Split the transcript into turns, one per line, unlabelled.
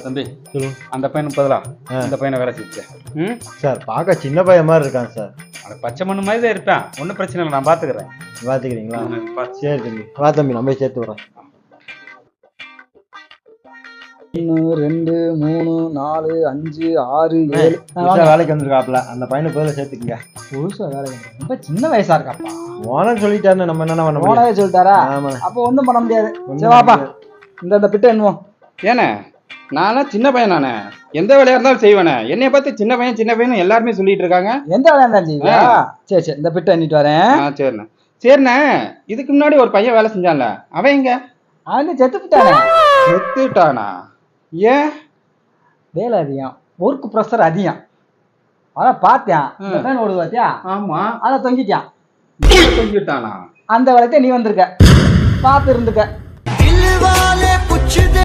தம்பி.
சொல்லுங்க.
அந்த பையனுக்கு பதிலா.
ஆ.
இந்த பையனை வேலை செஞ்சு ம்?
சார் பார்க்க சின்ன பையன் மாதிரி இருக்கான் சார்.
அந்த பச்சை மண்ணு மாதிரி தான் இருப்பேன். ஒன்றும் பிரச்சனை இல்லை நான் பார்த்துக்கிறேன்.
பார்த்துக்கிறீங்களா? சரி தம்பி வா தம்பி நம்ம போய் சேர்த்து விட்றோம்.
ஒன்று ரெண்டு மூணு நாலு அஞ்சு ஆறு ஏழு.
வேலைக்கு வந்திருக்காப்ல. அந்த பையனை பதில சேர்த்துக்கங்க.
புதுசா வேலை கிடையாது. ரொம்ப சின்ன வயசா இருக்காப்பா.
ஓனர் சொல்லிட்டாருன்னு நம்ம என்ன பண்ண
போனவே சொல்லிட்டாரா?
ஆமா.
அப்போ ஒன்றும் பண்ண முடியாது. சரி வாப்பா. இந்த பிட்டை என்னவோம்
ஏண்ணே நானா சின்ன பையன் நானே எந்த வேலையா இருந்தாலும் செய்வேனே. என்னைய பார்த்து சின்ன பையன் சின்ன பையன் எல்லாருமே சொல்லிட்டு இருக்காங்க.
எந்த வேலையா இருந்தாலும் செய்வியா சரி சரி இந்த பிட்டை எண்ணிட்டு வரேன்.
ஆ சரிண்ணே. சரிண்ணே இதுக்கு முன்னாடி ஒரு பையன் வேலை செஞ்சான்ல. அவன் எங்க?
அவன் செத்து விட்டானே.
செத்துட்டானா ஏன்?
வேலை அதிகம். ஒர்க் ப்ரெஷர் அதிகம். அதான் பார்த்தேன். ஃபேன் ஓடுது பார்த்தியா
ஆமா.
அதை தொங்கிட்டான்.
செஞ்சுட்டானா
அந்த வேலைக்கு நீ வந்திருக்க. பார்த்து இருந்துக்க.